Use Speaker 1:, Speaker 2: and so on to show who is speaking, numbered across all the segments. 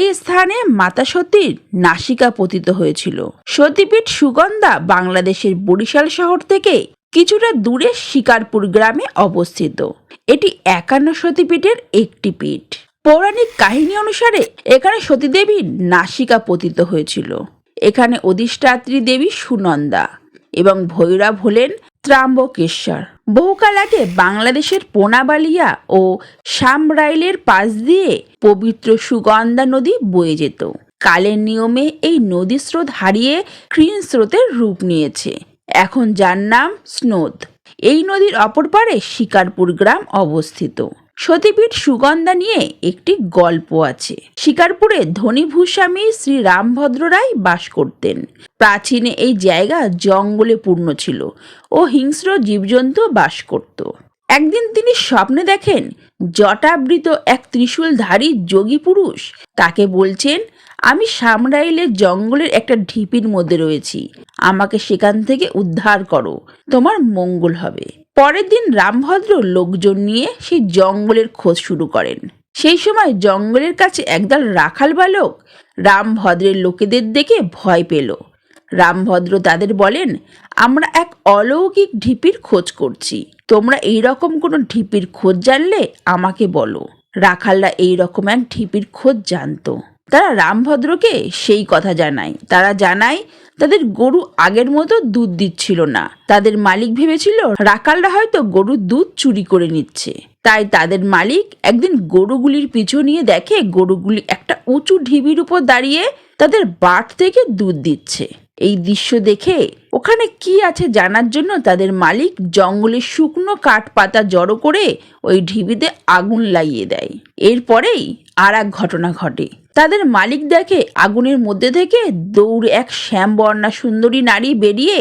Speaker 1: এই স্থানে মাতা সতীর নাসিকা পতিত হয়েছিল। সতীপীঠ সুগন্ধা বাংলাদেশের বরিশাল শহর থেকে কিছুটা দূরে শিকারপুর গ্রামে অবস্থিত। এটি একান্ন সতীপীঠের একটি পীঠ। পৌরাণিক কাহিনী অনুসারে এখানে সতীদেবীর নাসিকা পতিত হয়েছিল। এখানে অধিষ্ঠাত্রী দেবী সুনন্দা এবং ভৈরব হলেন ত্রাম্বকেশ্বর। বহুকাল আগে বাংলাদেশের পোনাবালিয়া ও সামরাইলের পাশ দিয়ে পবিত্র সুগন্ধা নদী বয়ে যেত। কালের নিয়মে এই নদী স্রোত হারিয়ে ক্রিন স্রোতের রূপ নিয়েছে। এখন যার নাম স্নোদ। এই নদীর অপর পারে শিকারপুর গ্রাম অবস্থিত। সতীপীঠ সুগন্ধা নিয়ে একটি গল্প আছে। শিকারপুরে ধনী ভূস্বামী শ্রী রামভদ্র রায় বাস করতেন। প্রাচীনে এই জায়গা জঙ্গলে পূর্ণ ছিল ও হিংস্র জীবজন্তু বাস করত। একদিন তিনি স্বপ্নে দেখেন জটাবৃত এক ত্রিশূলধারী যোগী পুরুষ তাকে বলছেন, আমি সামরাইলের জঙ্গলের একটা ঢিপির মধ্যে রয়েছি। আমাকে সেখান থেকে উদ্ধার করো। তোমার মঙ্গল হবে। পরের দিন রামভদ্র লোকজন নিয়ে সেই জঙ্গলের খোঁজ শুরু করেন। সেই সময় জঙ্গলের কাছে একদল রাখাল বালক রামভদ্রের লোকেদের দেখে ভয় পেল। রামভদ্র তাদের বলেন, আমরা এক অলৌকিক ঢিপির খোঁজ করছি। তোমরা এই রকম কোনো ঢিপির খোঁজ জানলে আমাকে বলো। রাখালরা এই রকম এক ঢিপির খোঁজ জানতো। তারা রামভদ্রকে সেই কথা জানায়। তারা জানায় তাদের গরু আগের মতো দুধ দিচ্ছিল না। তাদের মালিক ভেবেছিল রাখালরা হয়তো গরুর দুধ চুরি করে নিচ্ছে। তাই তাদের মালিক একদিন গরুগুলির পিছু নিয়ে দেখে গরুগুলি একটা উঁচু ঢিবির উপর দাঁড়িয়ে তাদের বাট থেকে দুধ দিচ্ছে। এই দৃশ্য দেখে ওখানে কি আছে জানার জন্য তাদের মালিক জঙ্গলে শুকনো কাঠ পাতা জড়ো করে ওই ঢিবিতে আগুন লাগিয়ে দেয়। এরপরেই আর এক ঘটনা ঘটে। তাদের মালিক দেখে আগুনের মধ্যে থেকে দৌড়ে এক শ্যামবর্ণা সুন্দরী নারী বেরিয়ে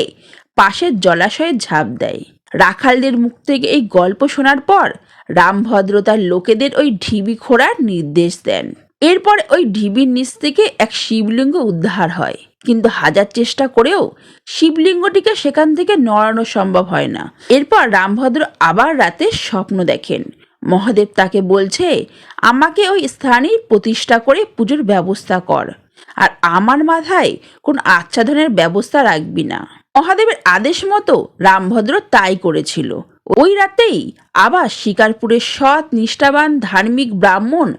Speaker 1: পাশের জলাশয়ে ঝাঁপ দেয়। রাখালদের মুখ থেকে এই গল্প শোনার পর রামভদ্র তার লোকেদের ওই ঢিবি খোঁড়ার নির্দেশ দেন। এরপর ওই ঢিবির নিচ থেকে এক শিবলিঙ্গ উদ্ধার হয়। কিন্তু হাজার চেষ্টা করেও শিবলিঙ্গটিকে সেখান থেকে নড়ানো সম্ভব হয় না। এরপর রামভদ্র আবার রাতে স্বপ্ন দেখেন। মহাদেব তাকে বলছে, আমাকে ওই স্থানেই প্রতিষ্ঠা করে পুজোর ব্যবস্থা কর, আর আমার মাথায় কোন আচ্ছাদনের ব্যবস্থা রাখবি না। মহাদেবের আদেশ মতো রামভদ্র তাই করেছিল। ওই রাতেই আবার শিকারপুরের সৎ, নিষ্ঠাবান, ধার্মিক ব্রাহ্মণ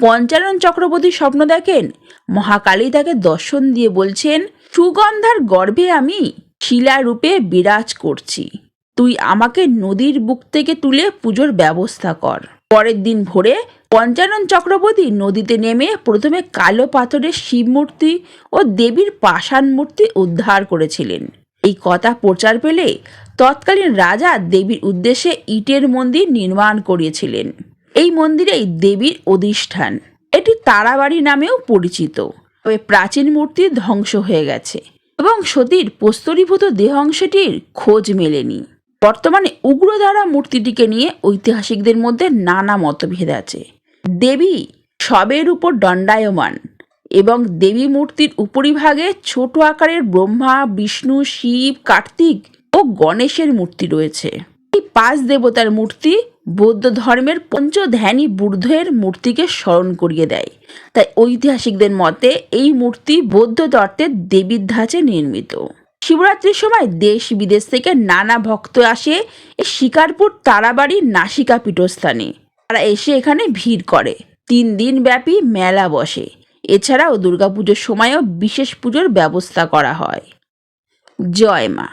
Speaker 1: পঞ্চানন চক্রবর্তী স্বপ্ন দেখেন। মহাকালী তাকে দর্শন দিয়ে বলছেন, সুগন্ধার গর্ভে আমি শিলারূপে বিরাজ করছি। তুই আমাকে নদীর বুক থেকে তুলে পুজোর ব্যবস্থা কর। পরের দিন ভোরে পঞ্চানন চক্রবর্তী নদীতে নেমে প্রথমে কালো পাথরের শিব মূর্তি ও দেবীর পাষাণ মূর্তি উদ্ধার করেছিলেন। এই কথা প্রচার পেলে তৎকালীন রাজা দেবীর উদ্দেশ্যে ইটের মন্দির নির্মাণ করিয়েছিলেন। এই মন্দিরেই দেবীর অধিষ্ঠান। এটি তারাবাড়ি নামেও পরিচিত। তবে প্রাচীন মূর্তি ধ্বংস হয়ে গেছে এবং সতীর প্রস্তরীভূত দেহাংশটির খোঁজ মেলেনি। বর্তমানে উগ্রধারা মূর্তিটিকে নিয়ে ঐতিহাসিকদের মধ্যে নানা মতভেদ আছে। দেবী সবের উপর দণ্ডায়মান এবং দেবী মূর্তির উপরিভাগে ছোট আকারের ব্রহ্মা, বিষ্ণু, শিব, কার্তিক ও গণেশের মূর্তি রয়েছে। এই পাঁচ দেবতার মূর্তি বৌদ্ধ ধর্মের পঞ্চ ধ্যানী বুদ্ধের মূর্তিকে স্মরণ করিয়ে দেয়। তাই ঐতিহাসিকদের মতে এই মূর্তি বৌদ্ধ তত্ত্বের দেবীর ধাঁচে নির্মিত। শিবরাত্রির সময় দেশ বিদেশ থেকে নানা ভক্ত আসে এই শিকারপুর তারাবাড়ির নাসিকা পীঠস্থানে। তারা এসে এখানে ভিড় করে। তিন দিন ব্যাপী মেলা বসে। এছাড়াও দুর্গাপুজোর সময়ও বিশেষ পুজোর ব্যবস্থা করা হয়। জয় মা।